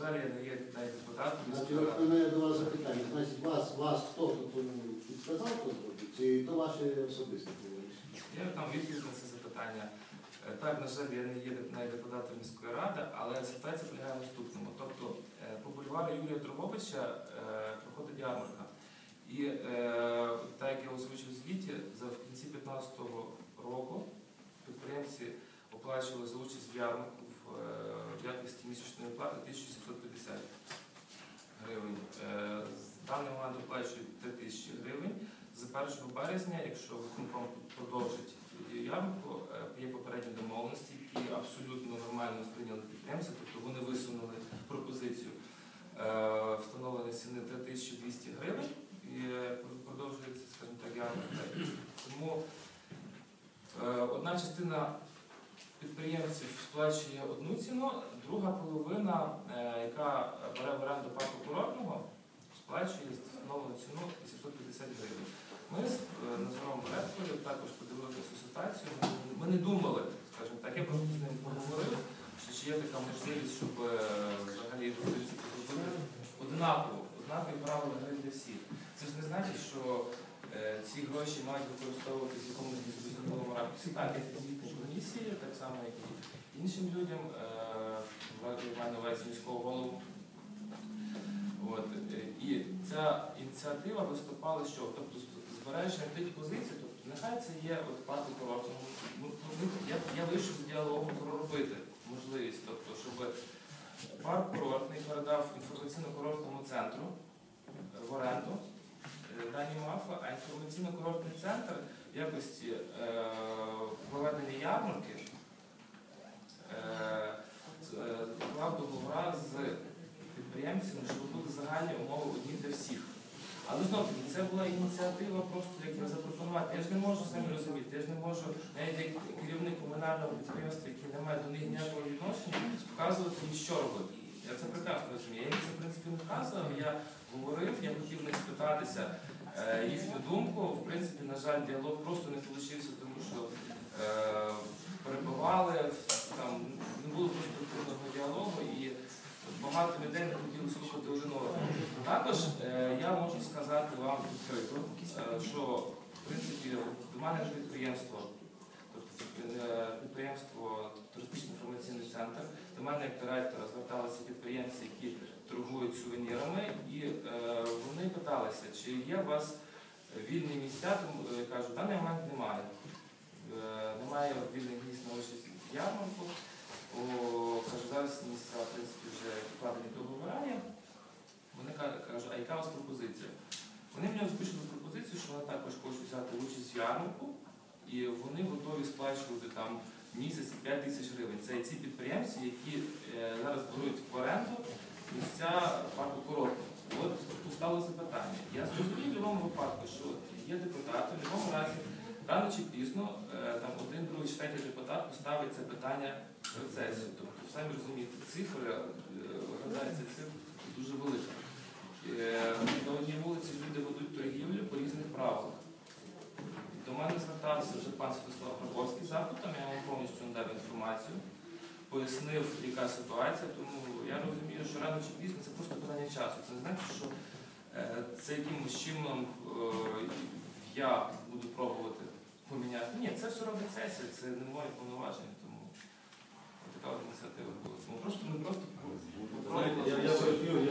жаль, я не є навіть депутатом у мене до вас запитання. Значить, вас, вас хто тут підказав, хто зробить, чи то ваше особисте? Я там відповідь на це запитання. Е, Так, на жаль, я не є навіть депутатом міської ради, але ситуація полягає в наступному. Тобто е, по бульвару Юрія Дроговича е, проходить ярмарка. І так як я озвучив в звіті, за в кінці 2015 року підприємці оплачували за участь в ярмарку в, е, в якості місячної плати 1750 гривень. Е, з даний момент оплачують 3000 гривень. З 1 березня, якщо виконком продовжить ярмарку, е, є попередні домовленості, які абсолютно нормально сприйняли підприємці, тобто вони висунули пропозицію е, встановлення ціни 3200 гривень і е, продовжується, скажімо так, ярмарка. Тому е, одна частина підприємців сплачує одну ціну, друга половина, е, яка бере в оренду парку курортного, сплачує встановлену ціну 850 гривень. Ми з е, Назаром Редкою також подивилися цю ситуацію. Ми- не думали, скажімо так, я просто з ним поговорив, що чи є така можливість, щоб е, взагалі однаково, однакові правила гри для всіх. Це ж не значить, що ці гроші мають використовуватися в якомусь безпосередньому ракурсі. Так, як звітні комісії, так само, як і іншим людям, е, маю на увазі міського голову. От, е, і ця ініціатива виступала що? Тобто збереження тих позицій, тобто нехай це є от курортного. Ну, ну, я, я вийшов з діалогом проробити можливість, тобто, щоб парк курортний передав інформаційно-курортному центру е, в оренду е, дані МАФа, а інформаційно-курортний центр в якості е, проведення ярмарки е, е, уклав договора з підприємцями, щоб були загальні умови одні для всіх. Але знову це була ініціатива просто як запропонувати. Я ж не можу самі розуміти, я ж не можу, навіть як керівник комунального підприємства, який не має до них ніякого відношення, вказувати їм, що робити. Я це прекрасно розумію. Я їм це в принципі не вказував, я говорив, я хотів них спитатися е, їхню думку. В принципі, на жаль, діалог просто не вийшов, тому що е, перебивали, там не було конструктивного діалогу і багато людей не хотіли слухати один одного. Також е, я можу сказати вам е, що в принципі до мене підприємство, тобто е, підприємство туристичний інформаційний центр, до мене як директора зверталися підприємці, які торгують сувенірами, і е, вони питалися, чи є у вас вільні місця, тому е, кажу, в даний момент немає. Е, Немає вільних місць на в ярмарку. Кажу, зараз місця, в принципі, вже вкладені договори. Вони кажуть, а яка у вас пропозиція? Вони мені озвучили пропозицію, що вони також хочуть взяти участь в ярмарку, і вони готові сплачувати там місяць 5 тисяч гривень. Це ці підприємці, які зараз беруть в оренду місця парку курортного. От поставилося питання. Я зрозумів в будь-якому випадку, що є депутати, в будь-якому разі, рано чи пізно, е, там один, другий, чи третій депутат поставить це питання в процесі. Тобто, самі розумієте, цифри, гадається, цифри дуже велика. пояснив, яка ситуація, тому я розумію, що рано чи пізно це просто питання часу. Це не значить, що е, це якимось чином е, я буду пробувати поміняти. Ні, це все робить сесія, це не моє повноваження, тому така ініціатива була. Тому просто ми просто.